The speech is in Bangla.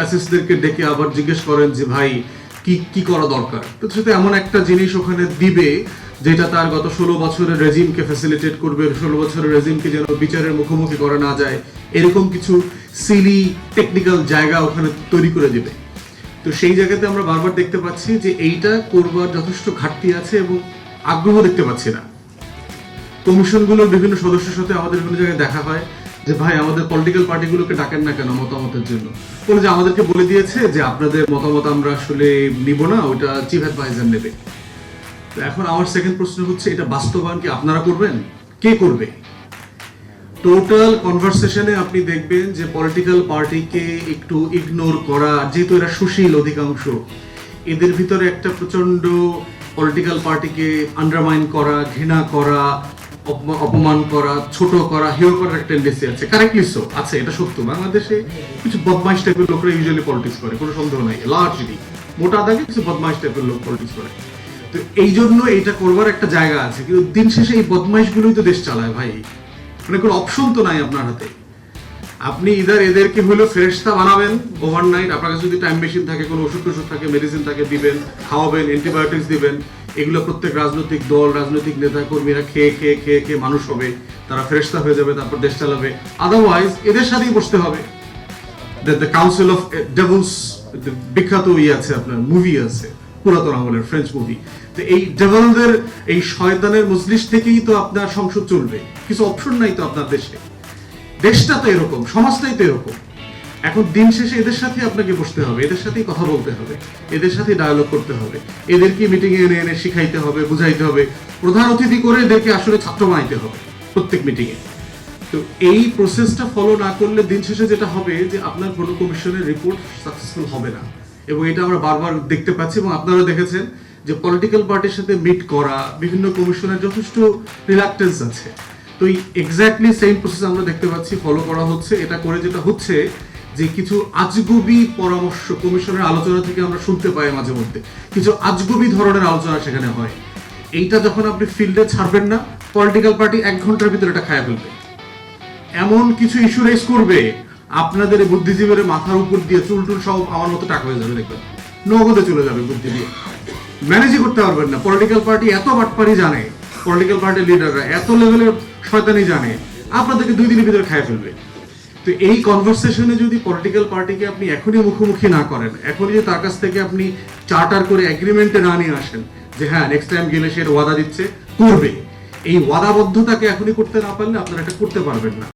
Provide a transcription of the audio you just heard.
ফ্যাসিস্টদেরকে ডেকে আবার জিজ্ঞেস করেন যে, ভাই, কি কি করা দরকার? তো সেটা এমন একটা জিনিস ওখানে দিবে, যেটা তার গত ষোলো বছরের রেজিমকে ফ্যাসিলিটেট করবে, ষোলো বছরের রেজিমকে যেন বিচারের মুখোমুখি করা না যায়, এরকম কিছু সিলি টেকনিক্যাল জায়গা ওখানে তৈরি করে দিবে। তো সেই জায়গাতে আমরা বারবার দেখতে পাচ্ছি যে এইটা করবার যথেষ্ট ঘাটতি আছে এবং আগ্রহ দেখতে পাচ্ছি না। কমিশনগুলোর বিভিন্ন সদস্যের সাথে আমাদের বিভিন্ন জায়গায় দেখা হয়। যে ভাই, আমাদের পলিটিক্যাল পার্টিগুলোকে ডাকেন না কেন মতামতের জন্য? বলে যে আমাদেরকে বলে দিয়েছে যে আপনাদের মতামত আমরা আসলে নিব না ওটা চিফ অ্যাডভাইজার নেবে। তো এখন আমার সেকেন্ড প্রশ্ন হচ্ছে, এটা বাস্তবায়ন কি আপনারা করবেন? কে করবে? টোটাল কনভারসেশনে আপনি দেখবেন যে পলিটিক্যাল পার্টিকে একটু ইগনোর করা, যেহেতু এরা সুশীল অধিকাংশ, এদের ভিতরে একটা প্রচণ্ড পলিটিক্যাল পার্টিকে আন্ডারমাইন করা, ঘৃণা করা অপমান করা, ছোট করা, হেয় করার একটা টেন্ডেন্সি আছে। কারেক্টলি সো আছে, এটা সত্য। বাংলাদেশে কিছু বদমাইশ টাইপের লোকরা ইউজুয়ালি পলিটিক্স করে, কোনো সন্দেহ নাই লার্জলি মোটা দাগে কিছু বদমাইশ টাইপের লোক পলিটিক্স করে। তো এই জন্য এটা করবার একটা জায়গা আছে, কিন্তু দিন শেষে এই বদমাইশগুলোই তো দেশ চালায় ভাই। মানে কোনো অপশন তো নাই আপনার হাতে। আপনি ইদার এদেরকে হলো ফেরেস্তা বানাবেন ওভারনাইট আপনার কাছে যদি টাইম মেশিন থাকে, কোনো ওষুধ টষুধ থাকে মেডিসিন থাকে, দিবেন, খাওয়াবেন অ্যান্টিবায়োটিক্স দিবেন এগুলো প্রত্যেক রাজনৈতিক দল, রাজনৈতিক নেতা কর্মীরা খেয়ে খেয়ে খেয়ে খেয়ে মানুষ হবে, তারা ফেরেস্তা হয়ে যাবে, তারপর দেশ চালাবে। আদারওয়াইজ এদের সাথেই বসতে হবে। দ্য কাউন্সিল অফ ডেভলস বিখ্যাত ইয়ে আছে আপনার মুভি আছে, পুরাতন আমলের ফ্রেঞ্চ মুভি তো এই ডেভলদের এই শয়তানের মজলিস থেকেই তো আপনার সংসদ চলবে। কিছু অপশন নাই তো আপনার দেশে। দেশটা তো এরকম, সমাজটাই তো এরকম। এখন দিন শেষে এদের সাথে আপনাকে বসতে হবে, এদের সাথেই কথা বলতে হবে, এদের সাথে ডায়ালগ করতে হবে এদেরকে মিটিং এনে এনে শিখাইতে হবে, বুঝাইতে হবে, প্রধান অতিথি করে এদেরকে আসলে ছাত্র বানাইতে হবে প্রত্যেক মিটিং এ। তো এই প্রসেসটা ফলো না করলে দিন শেষে যেটা হবে যে আপনার কোনো কমিশনের রিপোর্ট সাকসেসফুল হবে না। এবং এটা আমরা বারবার দেখতে পাচ্ছি এবং আপনারা দেখেছেন যে পলিটিক্যাল পার্টির সাথে মিট করা, বিভিন্ন কমিশনের যথেষ্ট রিলাক্টেন্স আছে। তো এই এক্স্যাক্টলি সেম প্রসেস আমরা দেখতে পাচ্ছি ফলো করা হচ্ছে, এটা করে যেটা হচ্ছে যে কিছু আজগুবি পরামর্শ কমিশনের আলোচনা থেকে আমরা শুনতে পাই মাঝে মধ্যে। কিছু আজগুবি ধরনের আলোচনা সেখানে হয়। এইটা যখন আপনি ফিল্ডে ছাড়বেন না, পলিটিক্যাল পার্টি এক ঘণ্টার ভিতরে এটা খায়া ফেলবে। এমন কিছু ইস্যু রেস করবে, আপনাদের বুদ্ধিজীবীর মাথার উপর দিয়ে চুল টুল সব আমার মতো টাকা হয়ে যাবে, দেখবেন। নগদে চলে যাবে বুদ্ধি দিয়ে। ম্যানেজই করতে পারবেন না। পলিটিক্যাল পার্টি এত বাটপারি জানে, পলিটিক্যাল পার্টির লিডাররা এত লেভেলের শয়তানি জানে, আপনাদেরকে দুই দিনের ভিতরে খায় ফেলবে। তো এই কনভারসেশনে যদি পলিটিক্যাল পার্টিকে আপনি এখনই মুখোমুখি না করেন, এখনই যে তার কাছ থেকে আপনি চার্টার করে অ্যাগ্রিমেন্টে না নিয়ে আসেন, যে হ্যাঁ নেক্সট টাইম গেলে সে ওয়াদা দিচ্ছে, করবে। এই ওয়াদাবদ্ধতাকে এখনই করতে না পারলে আপনারা এটা করতে পারবেন না।